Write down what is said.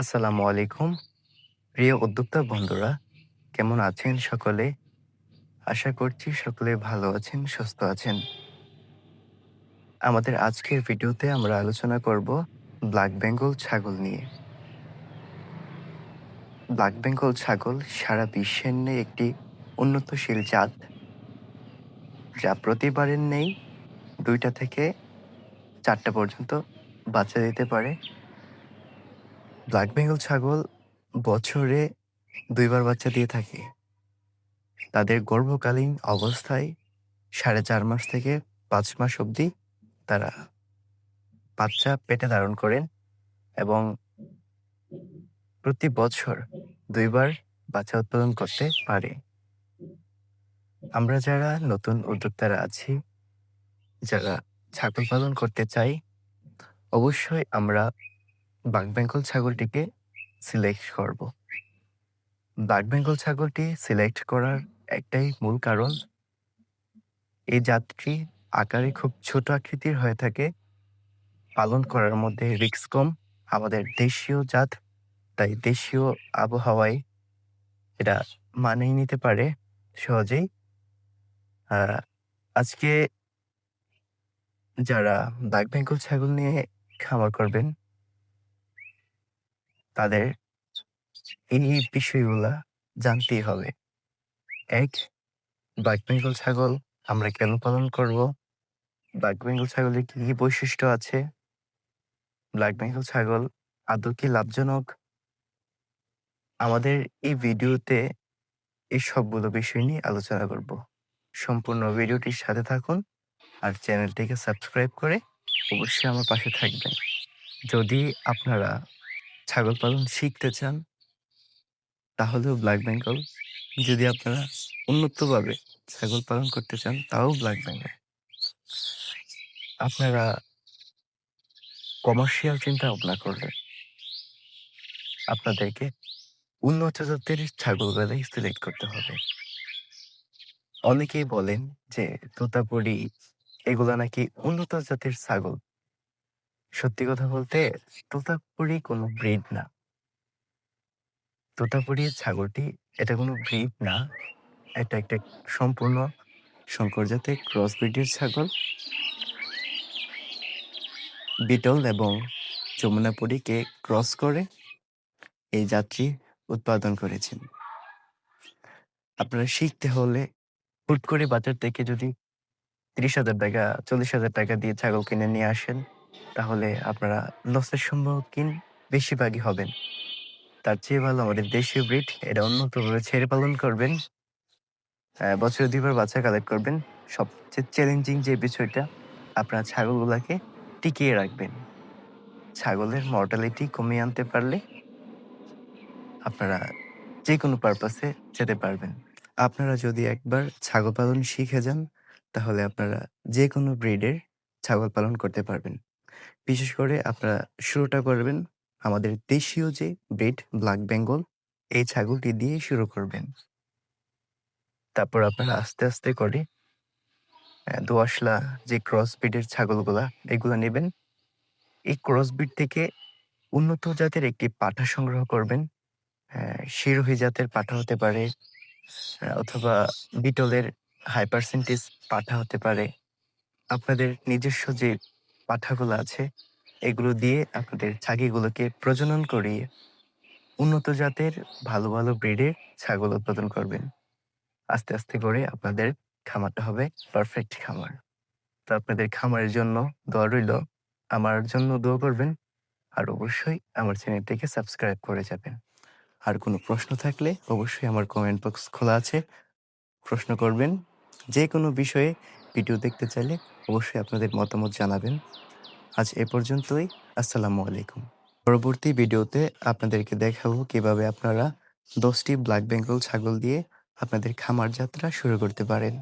আসসালামু আলাইকুম। প্রিয় উদ্যোক্তা বন্ধুরা, কেমন আছেন সকলে? আশা করছি সকলে ভালো আছেন, সুস্থ আছেন। আমাদের আজকের ভিডিওতে আমরা আলোচনা করব ব্ল্যাক বেঙ্গল ছাগল নিয়ে। ব্ল্যাক বেঙ্গল ছাগল সারা বিশ্বের নেই একটি উন্নতশীল জাত। যা প্রতিবারের নেই দুইটা থেকে চারটা পর্যন্ত বাচ্চা দিতে পারে। ব্ল্যাক বেঙ্গল ছাগল বছরে দুইবার বাচ্চা দিয়ে থাকে। তাদের গর্ভকালীন অবস্থায় ৪.৫ মাস থেকে পাঁচ মাস অবধি তারা বাচ্চা পেটে ধারণ করেন এবং প্রতি বছর দুইবার বাচ্চা উৎপাদন করতে পারে। আমরা যারা নতুন উদ্যোক্তারা আছি, যারা ছাগল পালন করতে চাই, অবশ্যই আমরা ব্ল্যাক বেঙ্গল ছাগলটিকে সিলেক্ট করব। ব্ল্যাক বেঙ্গল ছাগলটি সিলেক্ট করার একটাই মূল কারণ এই জাতটি আকারে খুব ছোট আকৃতির হয়ে থাকে। পালন করার মধ্যে রিস্ক কম। আমাদের দেশীয় জাত, তাই দেশীয় আবহাওয়ায় এটা মানিয়ে নিতে পারে সহজেই। আজকে যারা ব্ল্যাক বেঙ্গল ছাগল নিয়ে খামার করবেন তাদের এই বিষয়গুলা জানতেই হবে। এক ব্ল্যাক বেঙ্গল ছাগল আমরা কেন পালন করব? ব্ল্যাক বেঙ্গল ছাগলের কি কি বৈশিষ্ট্য আছে? ব্ল্যাক বেঙ্গল ছাগল আদৌ কি লাভজনক? আমাদের এই ভিডিওতে এই সবগুলো বিষয় নিয়ে আলোচনা করব। সম্পূর্ণ ভিডিওটির সাথে থাকুন আর চ্যানেলটিকে সাবস্ক্রাইব করে অবশ্যই আমার পাশে থাকবেন। যদি আপনারা ছাগল পালন শিখতে চান তাহলেও ব্ল্যাক বেঙ্গল, যদি আপনারা উন্নতভাবে ছাগল পালন করতে চান তাও ব্ল্যাক বেঙ্গল। আপনারা কমার্শিয়াল চিন্তা ভাবনা করলে আপনাদেরকে উন্নত জাতের ছাগল বেলায় সিলেক্ট করতে হবে। অনেকেই বলেন যে তোতাপুরি এগুলা নাকি উন্নত জাতের ছাগল। সত্যি কথা বলতে তোতাপুরি কোনো ব্রিড না। তোতাপুরি ছাগলটি এটা কোনো ব্রিড না। এটা একটা সম্পূর্ণ শঙ্কর জাতের ক্রস ব্রিডের ছাগল। বিটল এবং যমুনাপুরীকে ক্রস করে এই জাতটি উৎপাদন করেছেন। আপনারা শিখতে হলে হুট করে বাজার থেকে যদি ৳৩০,০০০ ৳৪০,০০০ দিয়ে ছাগল কিনে নিয়ে আসেন, তাহলে আপনারা লসের সম্মুখীন বেশিরভাগই হবেন। তার চেয়ে ভালো আমাদের দেশীয় ব্রিড এটা উন্নতভাবে ছেড়ে পালন করবেন। বছরে ২ বার বাচ্চা কালেক্ট করবেন। সবচেয়ে চ্যালেঞ্জিং যে বিষয়টা আপনারা ছাগলগুলাকে টিকিয়ে রাখবেন। ছাগলের মর্টালিটি কমিয়ে আনতে পারলে আপনারা যেকোনো পারপাসে যেতে পারবেন। আপনারা যদি একবার ছাগল পালন শিখে যান, তাহলে আপনারা যেকোনো ব্রিডের ছাগল পালন করতে পারবেন। বিশেষ করে আপনারা শুরুটা করবেন আমাদের দেশীয় যে ব্রিড ব্ল্যাক বেঙ্গল, এই ছাগলটি দিয়েই শুরু করবেন। তারপর আপনারা আস্তে, আস্তে করে অ্যা দোআঁশলা যে ক্রস ব্রিডের ছাগলগুলা, এগুলা নিবেন। এই ক্রস ব্রিড থেকে উন্নত জাতের একটি পাঠা সংগ্রহ করবেন। সিরোহী জাতের পাঠা হতে পারে অথবা বিটলের হাই পার্সেন্টেজ পাঠা হতে পারে। আপনাদের নিজস্ব যে পাঠাগুলো আছে, এগুলো দিয়ে আপনাদের ছাগিগুলোকে প্রজনন করিয়ে উন্নত জাতের ভালো, ভালো ব্রিডের ছাগল উৎপাদন করবেন। আস্তে, আস্তে করে আপনাদের খামারটা হবে পারফেক্ট খামার। তো আপনাদের খামারের জন্য দোয়া রইল। আমার জন্য দোয়া করবেন। আর অবশ্যই আমার চ্যানেলটিকে সাবস্ক্রাইব করে যাবেন। আর কোনো প্রশ্ন থাকলে অবশ্যই আমার কমেন্ট বক্স খোলা আছে। প্রশ্ন করবেন। যেকোনো বিষয়ে ভিডিও দেখতে চাইলে অবশ্যই আপনাদের মতামত জানাবেন। আজ এ পর্যন্তই। আসসালামু আলাইকুম। পরবর্তী ভিডিওতে আপনাদেরকে দেখাবো কীভাবে আপনারা ১০ টি ব্ল্যাক বেঙ্গল ছাগল দিয়ে আপনাদের খামার যাত্রা শুরু করতে পারেন।